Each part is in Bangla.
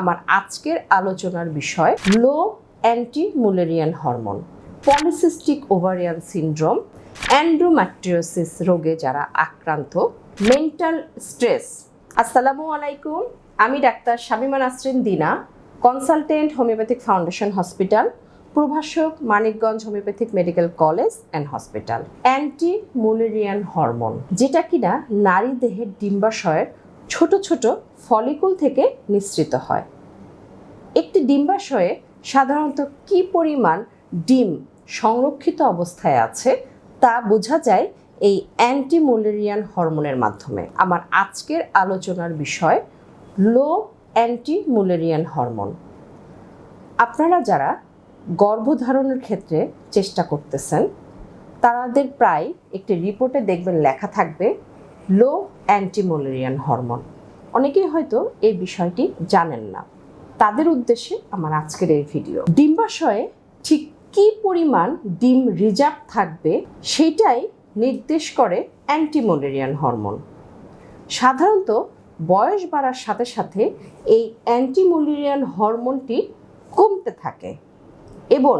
আমার আজকের আলোচনার বিষয় low anti Mullerian hormone polycystic ovarian syndrome endometriosis রোগে যারা আক্রান্ত মেন্টাল স্ট্রেস আসসালামু আলাইকুম, আমি doctor Shamima Nasrin Dina consultant homeopathic foundation hospital প্রভাষক Manikganj homeopathic medical college and hospital anti Mullerian hormone যেটা কিনা নারী দেহের ডিম্বাশয়ের ছোট ছোট ফলিকুল থেকে নিঃসৃত হয়। একটি ডিম্বাশয়ে সাধারণত কি পরিমাণ ডিম সংরক্ষিত অবস্থায় আছে তা বোঝা যায় এই অ্যান্টি মুলেরিয়ান হরমোনের মাধ্যমে। আমার আজকের আলোচনার বিষয় লো অ্যান্টি মুলেরিয়ান হরমোন আপনারা যারা গর্ভধারণের ক্ষেত্রে চেষ্টা করতেছেন, তাদের প্রায় একটি রিপোর্টে দেখবেন লেখা থাকবে লো অ্যান্টিমোলেরিয়ান হরমোন অনেকেই হয়তো এই বিষয়টি জানেন না। তাদের উদ্দেশ্যে আমার আজকের এই ভিডিও ডিম্বাশয়ে ঠিক কী পরিমাণ ডিম রিজার্ভ থাকবে সেটাই নির্দেশ করে অ্যান্টিমোলেরিয়ান হরমোন সাধারণত বয়স বাড়ার সাথে সাথে এই অ্যান্টিমোলেরিয়ান হরমোনটি কমতে থাকে এবং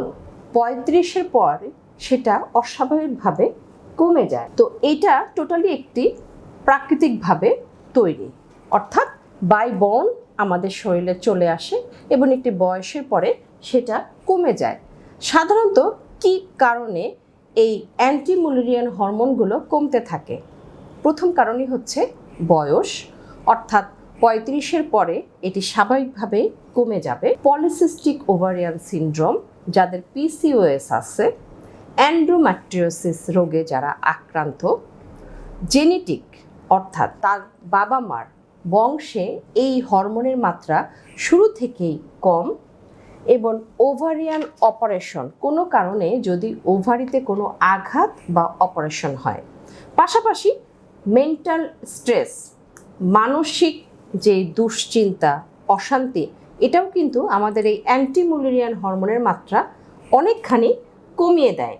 পঁয়ত্রিশের পর সেটা অস্বাভাবিকভাবে কমে যায়। তো এটা টোটালি একটি প্রাকৃতিকভাবে তৈরি। অর্থাৎ বাই বর্ন আমাদের শরীরে চলে আসে এবং একটি বয়সের পরে সেটা কমে যায়। সাধারণত কি কারণে এই অ্যান্টিমুলেরিয়ান হরমোনগুলো কমতে থাকে? প্রথম কারণই হচ্ছে বয়স। অর্থাৎ পঁয়ত্রিশের পরে এটি স্বাভাবিকভাবে কমে যাবে। পলিসিস্টিক ওভারিয়ান সিনড্রোম যাদের পিসিওএস আছে অ্যান্ড্রোম্যাট্রিওসিস রোগে যারা আক্রান্ত জেনেটিক অর্থাৎ তার বাবা মার বংশে এই হরমোনের মাত্রা শুরু থেকেই কম এবং ওভারিয়ান অপারেশন কোনো কারণে যদি ওভারিতে কোনো আঘাত বা অপারেশন হয়। পাশাপাশি মেন্টাল স্ট্রেস, মানসিক যে দুশ্চিন্তা, অশান্তি, এটাও কিন্তু আমাদের এই অ্যান্টিমুলেরিয়ান হরমোনের মাত্রা অনেকখানি কমিয়ে দেয়।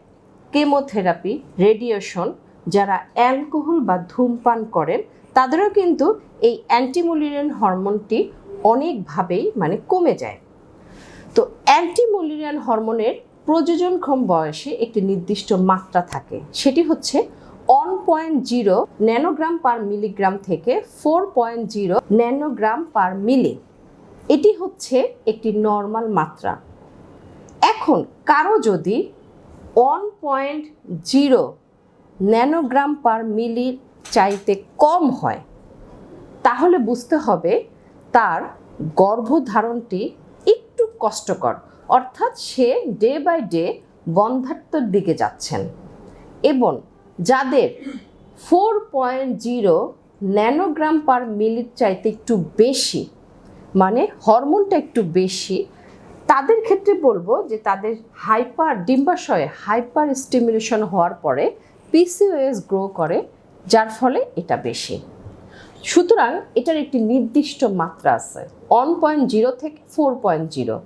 কেমোথেরাপি, রেডিয়েশন যারা অ্যালকোহল বা ধূমপান করেন, তাদেরও কিন্তু এই অ্যান্টিমুলেরিয়ান হরমোনটি অনেকভাবেই মানে কমে যায়। তো অ্যান্টিমুলেরিয়ান হরমোনের প্রযোজনক্ষম বয়সে একটি নির্দিষ্ট মাত্রা থাকে। সেটি হচ্ছে one point zero nanogram per milligram থেকে four point zero nanogram per milli. এটি হচ্ছে একটি নর্মাল মাত্রা। এখন কারও যদি one point zero nanogram per মিলির চাইতে কম হয়, তাহলে বুঝতে হবে তার গর্ভধারণটি একটু কষ্টকর। অর্থাৎ সে ডে বাই ডে বন্ধাত্মর দিকে যাচ্ছেন। এবং যাদের four point zero nanogram per মিলির চাইতে একটু বেশি মানে হরমোনটা একটু বেশি, তাদের ক্ষেত্রে বলব যে তাদের হাইপার ডিম্বাশয়ে, হাইপার স্টিমুলেশন হওয়ার পরে পিসিওএস গ্রো করে, যার ফলে এটা বেশি। সুতরাং এটার একটি নির্দিষ্ট মাত্রা আছে ওয়ান পয়েন্ট জিরো থেকে ফোর পয়েন্ট জিরো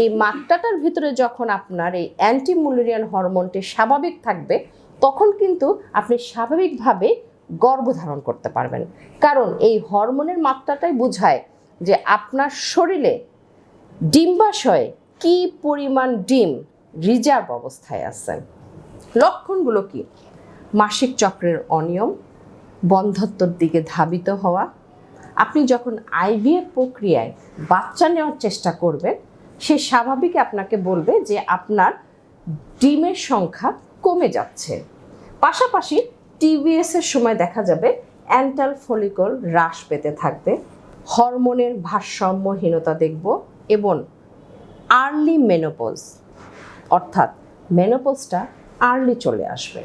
এই মাত্রাটার ভিতরে যখন আপনার এই অ্যান্টিমুলেরিয়ান হরমোনটি স্বাভাবিক থাকবে, তখন কিন্তু আপনি স্বাভাবিকভাবে গর্ভধারণ করতে পারবেন। কারণ এই হরমোনের মাত্রাটাই বোঝায় যে আপনার শরীরে ডিম্বাশয়ে কি পরিমাণ ডিম রিজার্ভ অবস্থায় আছে। লক্ষণগুলো কি? মাসিক চক্রের অনিয়ম, বন্ধত্বর দিকে ধাবিত হওয়া, আপনি যখন আইভিএফ প্রক্রিয়ায় বাচ্চা নেওয়ার চেষ্টা করবেন, সে স্বাভাবিক আপনাকে বলবে যে আপনার ডিমের সংখ্যা কমে যাচ্ছে। পাশাপাশি টিভিএস এর সময় দেখা যাবে অ্যান্টাল ফলিকল হ্রাস পেতে থাকবে, হরমোনের ভারসাম্যহীনতা দেখব এবং আর্লি মেনোপজ, অর্থাৎ মেনোপজটা আর্লি চলে আসবে।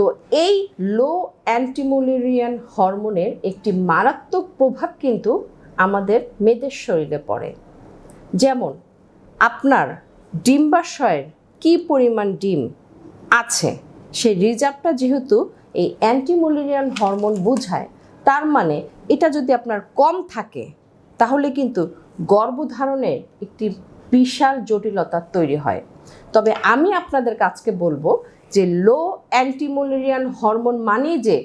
তো এই লো অ্যান্টিমোলেরিয়ান হরমোনের একটি মারাত্মক প্রভাব কিন্তু আমাদের মেয়েদের শরীরে পড়ে। যেমন, আপনার ডিম্বাশয়ের কি পরিমাণ ডিম আছে সেই রিজার্ভটা যেহেতু এই অ্যান্টিমোলেরিয়ান হরমোন বোঝায়, তার মানে এটা যদি আপনার কম থাকে, তাহলে কিন্তু গর্ভধারণের একটি বিশাল জটিলতা তৈরি হয়। তবে আমি আপনাদের কাছকে বলব যে লো অ্যান্টিমোলেরিয়ান হরমোন মানেই যে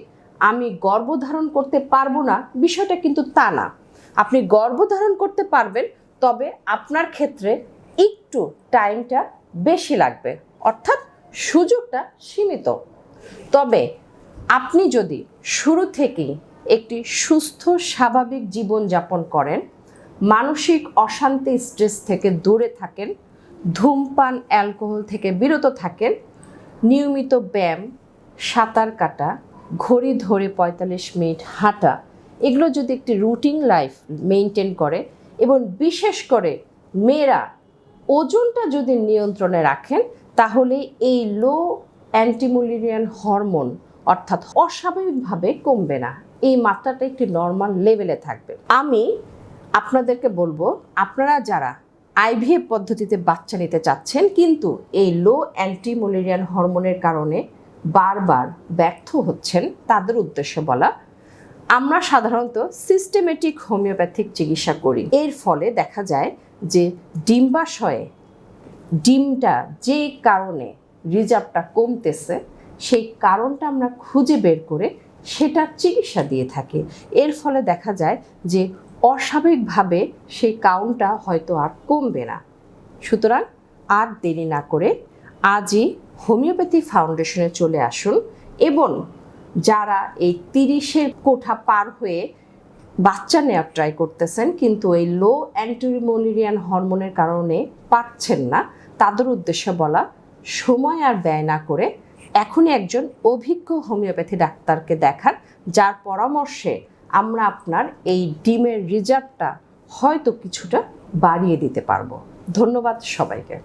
আমি গর্ভধারণ করতে পারব না, বিষয়টা কিন্তু তা না। আপনি গর্ভধারণ করতে পারবেন, তবে আপনার ক্ষেত্রে একটু টাইমটা বেশি লাগবে, অর্থাৎ সুযোগটা সীমিত। তবে আপনি যদি শুরু থেকেই একটি সুস্থ, স্বাভাবিক জীবন যাপন করেন মানসিক অশান্তি, স্ট্রেস থেকে দূরে থাকেন, ধূমপান, অ্যালকোহল থেকে বিরত থাকেন, নিয়মিত ব্যায়াম, সাঁতার কাটা, ঘড়ি ধরে পঁয়তাল্লিশ মিনিট হাঁটা, এগুলো যদি একটি রুটিন লাইফ মেনটেন করে এবং বিশেষ করে মেয়েরা ওজনটা যদি নিয়ন্ত্রণে রাখেন, তাহলে এই লো অ্যান্টিমুলেরিয়ান হরমোন অর্থাৎ অস্বাভাবিকভাবে কমবে না। এই মাত্রাটা একটি নর্মাল লেভেলে থাকবে। আমি আপনাদেরকে বলব, আপনারা যারা আইভিএফ পদ্ধতিতে বাচ্চা নিতে চাচ্ছেন, কিন্তু এই লো অ্যান্টি অ্যান্টিমুলেরিয়ান হরমোনের কারণে বারবার ব্যর্থ হচ্ছেন, তাদের উদ্দেশ্য বলা, আমরা সাধারণত সিস্টেমেটিক হোমিওপ্যাথিক চিকিৎসা করি। এর ফলে দেখা যায় যে ডিম্বাশয়ে ডিমটা যে কারণে রিজার্ভটা কমতেছে, সেই কারণটা আমরা খুঁজে বের করে সেটা চিকিৎসা দিয়ে থাকি। এর ফলে দেখা যায় যে অস্বাভাবিকভাবে সেই কাউন্টটা হয়তো আর কমবে না। সুতরাং আর দেরি না করে আজই হোমিওপ্যাথি ফাউন্ডেশনে চলে আসুন এবং যারা এই তিরিশের কোঠা পার হয়ে বাচ্চা নেওয়ার ট্রাই করতেছেন কিন্তু এই লো অ্যান্টিমোলেরিয়ান হরমোনের কারণে পারছেন না, তাদের উদ্দেশ্যে বলা, সময় আর ব্যয় না করে এখনই একজন অভিজ্ঞ হোমিওপ্যাথি ডাক্তারকে দেখান, যার পরামর্শে আমরা আপনার এই ডিমের রিজার্ভটা হয়তো কিছুটা বাড়িয়ে দিতে পারব। ধন্যবাদ সবাইকে।